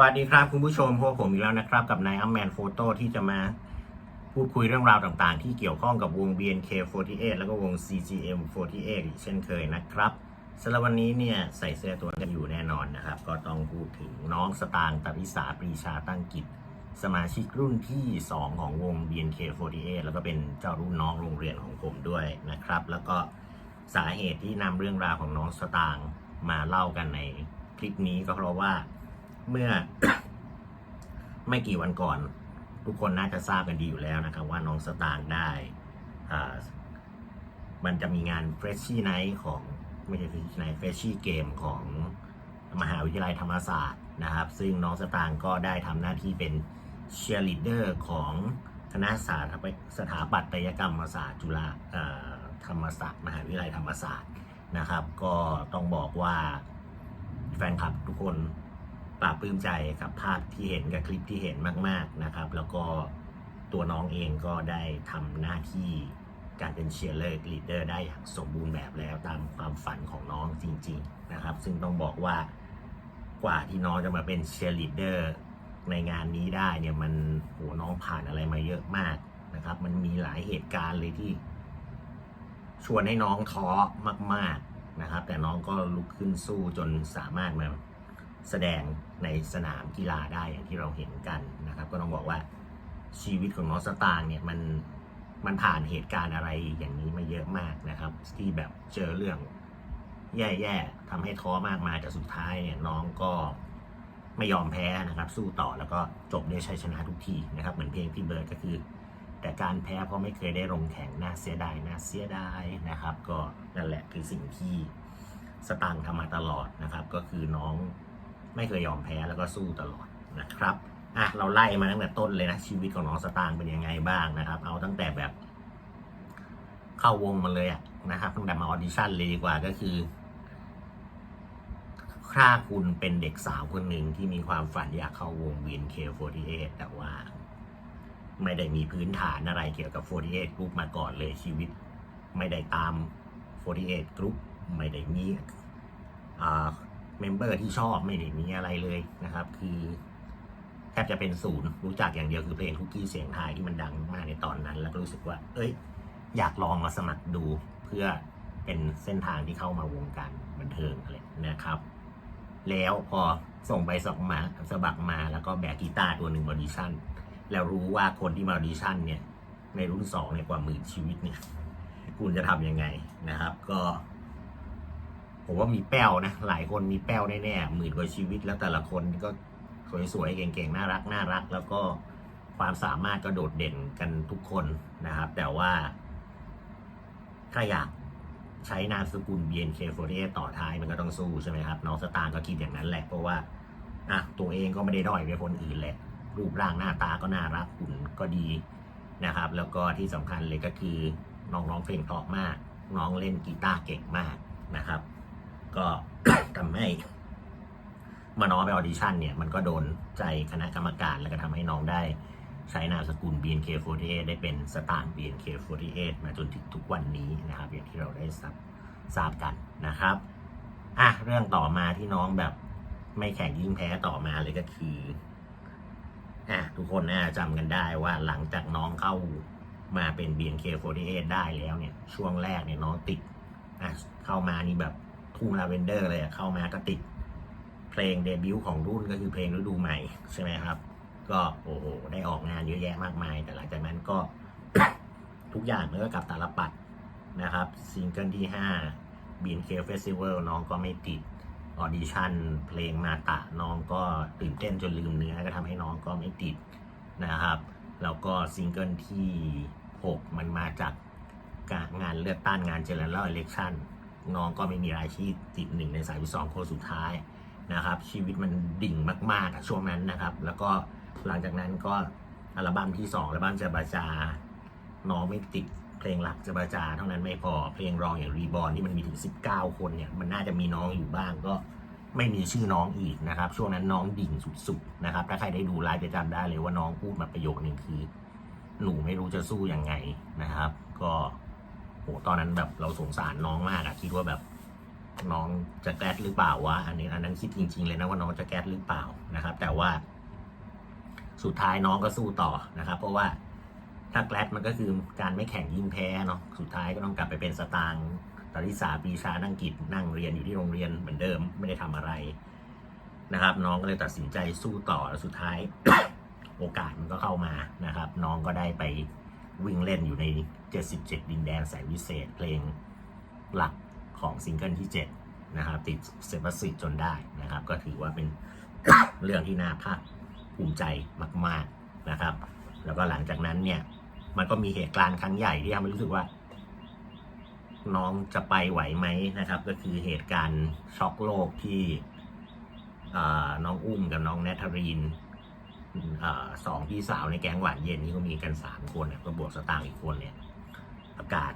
วัสดีครับคุณผู้ชมพวกผมอีกแล้วนะครับ กับนายอัมแมนโฟโต้ที่จะมาพูดคุยเรื่องราวต่างๆ ที่เกี่ยวข้องกับวง BNK48 แล้วก็วง CGM48 อีกเช่นเคยนะครับสำหรับวันนี้เนี่ยใส่เสื้อตัวกันอยู่แน่นอนนะครับ ก็ต้องพูดถึงน้องสตางค์ตริสาปรีชาตั้งกิจ สมาชิกรุ่นที่ 2 ของวง BNK48 แล้วก็เป็นเจ้ารุ่นน้องโรงเรียนของผมด้วยนะครับ แล้วก็สาเหตุที่นำเรื่องราวของน้องสตางค์มาเล่ากันในคลิปนี้ก็เพราะว่า เมื่อ ไม่กี่วันก่อน ทุกคนน่าจะทราบกันดีอยู่แล้วนะครับ ว่าน้องสตางค์ได้มันจะมีงาน Freshie Night ของไม่ใช่ Freshie Night Freshie Game ของมหาวิทยาลัยธรรมศาสตร์นะครับ ซึ่งน้องสตางค์ก็ได้ทำหน้าที่เป็นเชียร์ลีดเดอร์ของคณะสถาปัตสถาปัตยกรรมศาสตร์จุฬาธรรมศาสตร์มหาวิทยาลัยธรรมศาสตร์นะครับ ก็ต้องบอกว่าแฟนคลับทุกคน ปลาบปลื้มใจกับภาพที่เห็นกับคลิปที่เห็นมาก ๆนะครับ แล้วก็ตัวน้องเองก็ได้ทำหน้าที่การเป็นเชียร์เลอร์ลีดเดอร์ได้อย่างสมบูรณ์แบบแล้วตามความฝันของน้องจริง ๆนะครับ ซึ่งต้องบอกว่ากว่าที่น้องจะมาเป็นเชียร์ลีดเดอร์ในงานนี้ได้เนี่ยมันโหน้องผ่านอะไรมาเยอะมากนะครับ มันมีหลายเหตุการณ์เลยที่ ชวนให้น้องท้อมาก ๆนะครับ แต่น้องก็ลุกขึ้นสู้จนสามารถมา แสดงในสนามกีฬาได้อย่างที่เราเห็นกันนะครับ ก็ต้องบอกว่าชีวิตของน้องสตางค์เนี่ยมันมันผ่านเหตุการณ์อะไรอย่างนี้มาเยอะมากนะครับ ที่แบบเจอเรื่องแย่ๆทำให้ท้อมากมายแต่สุดท้ายเนี่ยน้องก็ไม่ยอมแพ้นะครับ สู้ต่อแล้วก็จบด้วยชัยชนะทุกทีนะครับ เหมือนเพลงพี่เบิร์ดก็คือ แต่การแพ้เพราะไม่เคยได้ลงแข่งน่าเสียดายน่าเสียดายนะครับ ก็นั่นแหละคือสิ่งที่สตางค์ทำมาตลอดนะครับ ก็คือน้อง ไม่เคยยอมแพ้แล้วก็สู้ตลอดนะครับอะเราไล่มาตั้งแต่ต้นเลยนะชีวิตของน้องสตางค์เป็นยังไงบ้างนะครับ เอาตั้งแต่แบบเข้าวงมาเลยอะนะครับตั้งแต่มาออดิชั่นเลยดีกว่าก็คือถ้าคุณเป็นเด็กสาวคนหนึ่งที่มีความฝันอยากเข้าวง BNK48 แต่ว่า ไม่ได้มีพื้นฐานอะไรเกี่ยวกับ 48 Group มาก่อนเลยชีวิต ไม่ได้ตาม 48 Group ไม่ได้มีอ่า เมมเบอร์ที่ชอบไม่ได้มีอะไรเลยนะครับ คือแทบจะเป็นศูนย์รู้จักอย่างเดียวคือเพลงคุกกี้เสียงไทยที่มันดังมากในตอนนั้น แล้วก็รู้สึกว่า เอ้ย อยากลองมาสมัครดูเพื่อเป็นเส้นทางที่เข้ามาวงการบันเทิงอะไรนะครับ แล้วพอส่งไปสมัครสมัครมาแล้วก็แบกกีตาร์ตัวหนึ่งออดิชั่น แล้วรู้ว่าคนที่มาออดิชั่นเนี่ยในรุ่นสองเนี่ยกว่าหมื่นชีวิตเนี่ย คุณจะทำยังไงนะครับ ก็ ผมว่ามีแป้วนะ หลายคนมีแป้วแน่ๆหมื่นกว่าชีวิตแล้วแต่ละคนก็สวยๆเก่งๆน่ารักน่ารัก แล้วก็ความสามารถก็โดดเด่นกันทุกคนนะครับ แต่ว่า ถ้าอยากใช้นามสกุล BNK48 ต่อท้ายมันก็ต้องสู้ใช่ไหมครับน้องสตางค์ก็คิดอย่างนั้นแหละเพราะว่าอะตัวเองก็ไม่ได้ด้อยไปคนอื่นแหละ รูปร่างหน้าตาก็น่ารักหุ่นก็ดีนะครับ แล้วก็ที่สำคัญเลยก็คือน้องร้องเพลงเพราะมาก น้องเล่นกีตาร์เก่งมากนะครับ ก็ทำให้มาน้องไปออดิชั่นเนี่ยมันก็โดนใจคณะกรรมการแล้วก็ทำให้น้องได้ใช้นามสกุล BNK48 ได้เป็นสตางค์ BNK48 มาจนถึงทุกวันนี้นะครับ อย่างที่เราได้ทราบทราบกันนะครับอะเรื่องต่อมาที่น้องแบบไม่แข่งยิ่งแพ้ต่อมาเลยก็คืออะทุกคนน่าจะจำกันได้ว่าหลังจากน้องเข้ามาเป็น BNK48 ได้แล้วเนี่ย ช่วงแรกเนี่ยน้องติดอะเข้ามานี่แบบ ทุ่งลาเวนเดอร์เลยอะเข้ามาก็ติดเพลงเดบิวต์ของรุ่นก็คือเพลงฤดูใหม่ใช่ไหมครับ ก็โอ้โหได้ออกงานเยอะแยะมากมาย แต่หลังจากนั้นก็ทุกอย่างมันก็กลับตาลปัดนะครับซิงเกิลที่5 BNK Festival น้องก็ไม่ติดออดิชั่นเพลงมาตะน้องก็ตื่นเต้นจนลืมเนื้อก็ทำให้น้องก็ไม่ติดนะครับ แล้วก็ซิงเกิลที่ 6 มันมาจากงานเลือกตั้งงาน General Election น้ น้องก็ไม่มีรายชื่อติดหนึ่งในสายสองคนสุดท้ายนะครับ ชีวิตมันดิ่งมากๆอะช่วงนั้นนะครับ แล้วก็หลังจากนั้นก็อัลบั้มที่สองอัลบั้มจะบาจา น้องไม่ติดเพลงหลักจะบาจา เท่านั้นไม่พอเพลงรองอย่างรีบอ n ที่มันมีถึง 19 คนเนี่ยมันน่าจะมีน้องอยู่บ้างก็ไม่มีชื่อน้องอีกนะครับ ช่วงนั้นน้องดิ่งสุดๆนะครับ ถ้าใครได้ดูไลฟ์จะจำได้เลยว่าน้องพูดมาประโยคนึงคือ หนูไม่รู้จะสู้ยังไงนะครับ ก็ โหตอนนั้นแบบเราสงสารน้องมากอะคิดว่าแบบน้องจะแกลดหรือเปล่าวะอันนี้อันนั้นคิดจริง ๆ เลยนะว่าน้องจะแกลดหรือเปล่านะครับ แต่ว่า สุดท้ายน้องก็สู้ต่อนะครับ เพราะว่าถ้าแกลดมันก็คือการไม่แข่งยิ่งแพ้เนาะสุดท้ายก็ต้องกลับไปเป็นสตางค์ตริสาปีชานั่งกิจนั่งเรียนอยู่ที่โรงเรียนเหมือนเดิมไม่ได้ทำอะไรนะครับ น้องก็เลยตัดสินใจสู้ต่อแล้วสุดท้าย โอกาสมันก็เข้ามานะครับ น้องก็ได้ไป วิ่งเล่นอยู่ใน 77 ดินแดนแสนวิเศษ เพลงหลักของซิงเกิลที่ 7 นะครับ ติดเซบัสซิจนได้นะครับ ก็ถือว่าเป็นเรื่องที่น่าภาคภูมิใจมาก ๆนะครับ แล้วก็หลังจากนั้นเนี่ย มันก็มีเหตุการณ์ครั้งใหญ่ที่ทำให้รู้สึกว่า น้องจะไปไหวไหมนะครับ ก็คือเหตุการณ์ช็อกโลกที่น้องอุ้มกับน้องแนทรีน สองพี่สาวในแก๊งหวานเย็นที่เขามีกันสามคนเนี่ยก็บวกสตางค์อีกคนเนี่ยประกาศ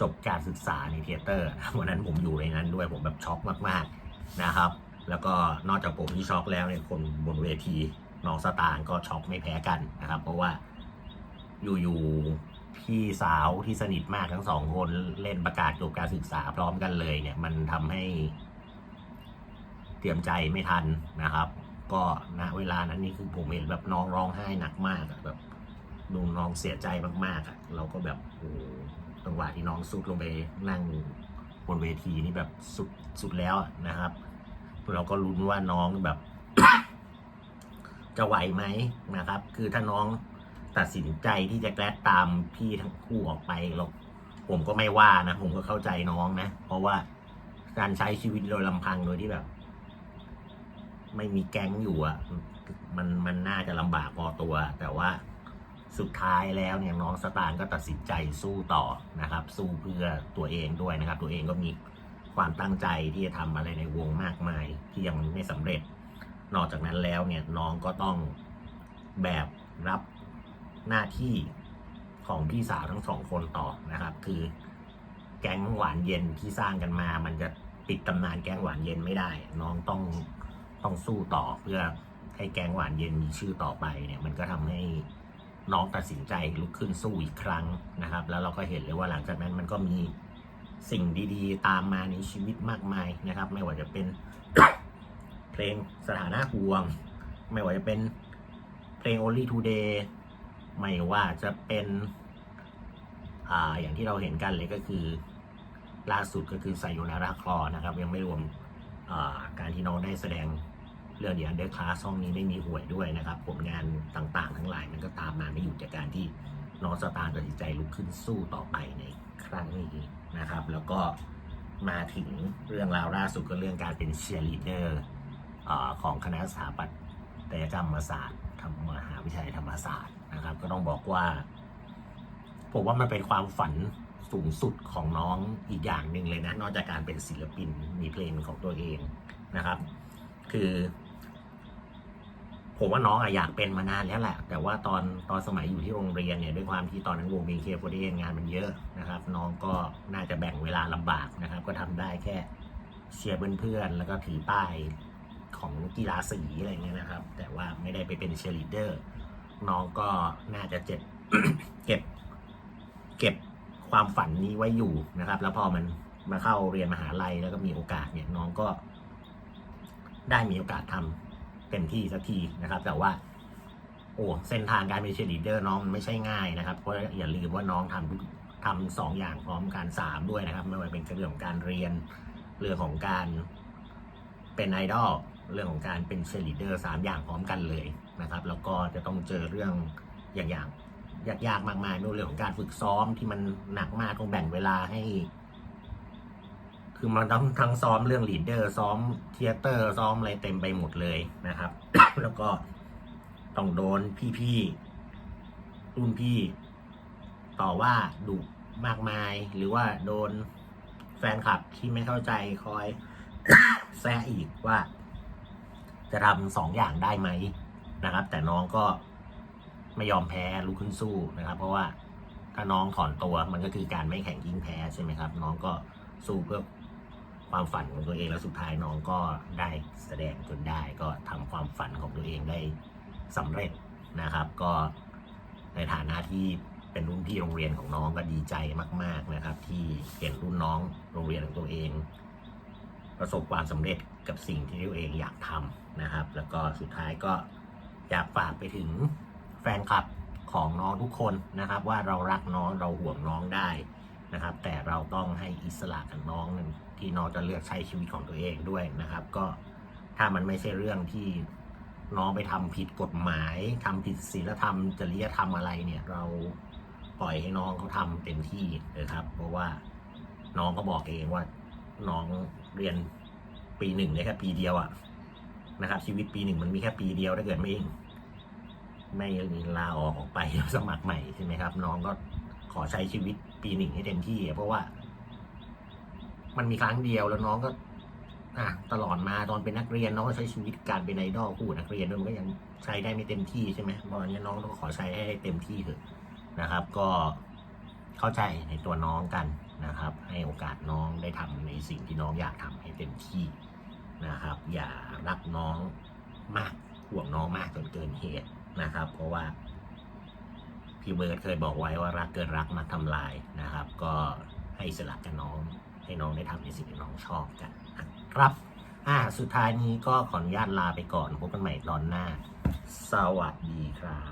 จบการศึกษาในเทเตอร์วันนั้นผมอยู่ในนั้นด้วยผมแบบช็อกมากๆนะครับ แล้วก็นอกจากผมที่ช็อกแล้วเนี่ยคนบนเวทีน้องสตางค์ก็ช็อกไม่แพ้กันนะครับ เพราะว่าอยู่ๆพี่สาวที่สนิทมากทั้งสองคนเล่นประกาศจบการศึกษาพร้อมกันเลยเนี่ย มันทำให้เตรียมใจไม่ทันนะครับ ก็ณเวลานั้นนี่คือผมเห็นแบบน้องร้องไห้หนักมากอะแบบดูน้องเสียใจมากๆอะเราก็แบบโอ้โหจังหวะที่น้องสุดลงไปนั่งบนเวทีนี่แบบสุดสุดแล้วนะครับ เราก็ลุ้นว่าน้องแบบ จะไหวไหมนะครับ คือถ้าน้องตัดสินใจที่จะแกล้ตามพี่ทั้งคู่ออกไปเราผมก็ไม่ว่านะ ผมก็เข้าใจน้องนะ เพราะว่าการใช้ชีวิตโดยลำพังโดยที่แบบ ไม่มีแก๊งอยู่อะมันมันน่าจะลำบากพอตัว แต่ว่าสุดท้ายแล้วเนี่ยน้องสตางค์ก็ตัดสินใจสู้ต่อนะครับ สู้เพื่อตัวเองด้วยนะครับ ตัวเองก็มีความตั้งใจที่จะทำอะไรในวงมากมายที่ยังไม่สำเร็จ นอกจากนั้นแล้วเนี่ยน้องก็ต้องแบบรับหน้าที่ของพี่สาวทั้งสองคนต่อนะครับ คือแก๊งหวานเย็นที่สร้างกันมา มันจะปิดตำนานแก๊งหวานเย็นไม่ได้ น้องต้อง ต้องสู้ต่อเพื่อให้แกงหวานเย็นมีชื่อต่อไปเนี่ยมันก็ทำให้น้องตัดสินใจลุกขึ้นสู้อีกครั้งนะครับ แล้วเราก็เห็นเลยว่าหลังจากนั้นมันก็มีสิ่งดีๆ ตามมาในชีวิตมากมายนะครับ ไม่ว่าจะเป็นเพลงสถานะห่วง ไม่ว่าจะเป็นเพลง only today ไม่ว่าจะเป็นอ่าอย่างที่เราเห็นกันเลยก็คือล่าสุดก็คือไซโยนาราคลอนะครับ ยังไม่รวมอ่าการที่น้องได้แสดง เรื่องเดียนเดอร์คลาสห้องนี้ไม่มีหวยด้วยนะครับ ผลงานต่างๆ ทั้งหลายมันก็ตามมาไม่หยุดจากการที่น้องสตาร์ตัดสินใจลุกขึ้นสู้ต่อไปในครั้งนี้นะครับ แล้วก็มาถึงเรื่องราวล่าสุดก็เรื่องการเป็นเชียร์ลีดเดอร์ของคณะสถาปัตยกรรมศาสตร์ธรรมมหาวิทยาลัยธรรมศาสตร์นะครับ ก็ต้องบอกว่าผมว่ามันเป็นความฝันสูงสุดของน้องอีกอย่างหนึ่งเลยนะ นอกจากการเป็นศิลปินมีเพลงของตัวเองนะครับ คือ ผมว่าน้องอะอยากเป็นมานานแล้วแหละ แต่ว่าตอนตอนสมัยอยู่ที่โรงเรียนเนี่ยด้วยความที่ตอนนั้นวงบีเคฟเงานมันเยอะนะครับ น้องก็น่าจะแบ่งเวลาลำบากนะครับ ก็ทำได้แค่เชียร์เพื่อนๆแล้วก็ถือป้ายของกีฬาสีอะไรเงี้ยนะครับ แต่ว่าไม่ได้ไปเป็นเชียร์ลีดเดอร์น้องก็น่าจะเจ็บเก็บ เก็บความฝันนี้ไว้อยู่นะครับ แล้วพอมันมาเข้าเรียนมหาลัยแล้วก็มีโอกาสเนี่ยน้องก็ได้มีโอกาสทำ เต็มที่สักทีนะครับ แต่ว่า โอ้เส้นทางการเป็นเชียร์ลีดเดอร์น้องไม่ใช่ง่ายนะครับ เพราะอย่าลืมว่าน้องทำทำสองอย่างพร้อมกันสามด้วยนะครับ ไม่ว่าเป็นเรื่องของการเรียนเรื่องของการเป็นไอดอลเรื่องของการเป็นเชียร์ลิเดอร์สามอย่างพร้อมกันเลยนะครับ แล้วก็จะต้องเจอเรื่องอย่างยางยากๆมากมายไม่ว่าเรื่องของการฝึกซ้อมที่มันหนักมากต้องแบ่งเวลาให้ คือมันต้งทั้งซ้อมเรื่องลีดเดอร์ซ้อมเทเตอร์ซ้อมอะไรเต็มไปหมดเลยนะครับ แล้วก็ต้องโดนพี่ๆรุ่นพี่ ต่อว่าดุมากมาย หรือว่าโดนแฟนคลับที่ไม่เข้าใจคอยแซะอีกว่า จะทำสองอย่างได้ไหมนะครับ แต่น้องก็ไม่ยอมแพ้ลุกขึ้นสู้นะครับ เพราะว่าถ้าน้องถอนตัวมันก็คือการไม่แข่งยิ่งแพ้ใช่ไหมครับ น้องก็สู้เพื่อ ความฝันของตัวเองแล้วสุดท้ายน้องก็ได้แสดงจนได้ก็ทำความฝันของตัวเองได้สำเร็จนะครับ ก็ในฐานะที่เป็นรุ่นพี่โรงเรียนของน้องก็ดีใจมาก ๆนะครับ ที่เห็นรุ่นน้องโรงเรียนของตัวเอง ประสบความสำเร็จกับสิ่งที่ตัวเองอยากทำนะครับ แล้วก็สุดท้ายก็อยากฝากไปถึงแฟนคลับของน้องทุกคนนะครับ ว่าเรารักน้องเราห่วงน้องได้นะครับ แต่เราต้องให้อิสระกับน้องนั่น ที่น้องจะเลือกใช้ชีวิตของตัวเองด้วยนะครับ ก็ถ้ามันไม่ใช่เรื่องที่น้องไปทำผิดกฎหมายทำผิดศีลธรรมจริยธรรมอะไรเนี่ยเราปล่อยให้น้องเขาทำเต็มที่นะครับ เพราะว่าน้องก็บอกเองว่าน้องเรียนปีหนึ่งได้แค่ปีเดียวอะนะครับ ชีวิตปีหนึ่งมันมีแค่ปีเดียวถ้าเกิดไม่ไม่ลาออกออกไปสมัครใหม่ใช่ไหมครับ น้องก็ขอใช้ชีวิตปีหนึ่งให้เต็มที่เพราะว่า มันมีครั้งเดียวแล้วน้องก็ อะตลอดมาตอนเป็นนักเรียนน้องก็ใช้ชีวิตการเป็นไอดอลคู่นักเรียนด้วยมันก็ยังใช้ได้ไม่เต็มที่ใช่ไหมเพราะฉะนั้นน้องต้องขอใช้ให้เต็มที่เถอะนะครับ ก็เข้าใจในตัวน้องกันนะครับ ให้โอกาสน้องได้ทำในสิ่งที่น้องอยากทำให้เต็มที่นะครับ อย่ารักน้องมากห่วงน้องมากจนเกินเหตุนะครับ เพราะว่าพี่เบิร์ดเคยบอกไว้ว่ารักเกินรักมักทำลายนะครับ ก็ให้สละกับน้อง ให้น้องได้ทำในสิ่งที่น้องชอบกันนะครับอ่าสุดท้ายนี้ก็ขออนุญาตลาไปก่อนพบกันใหม่ตอนหน้า สวัสดีครับ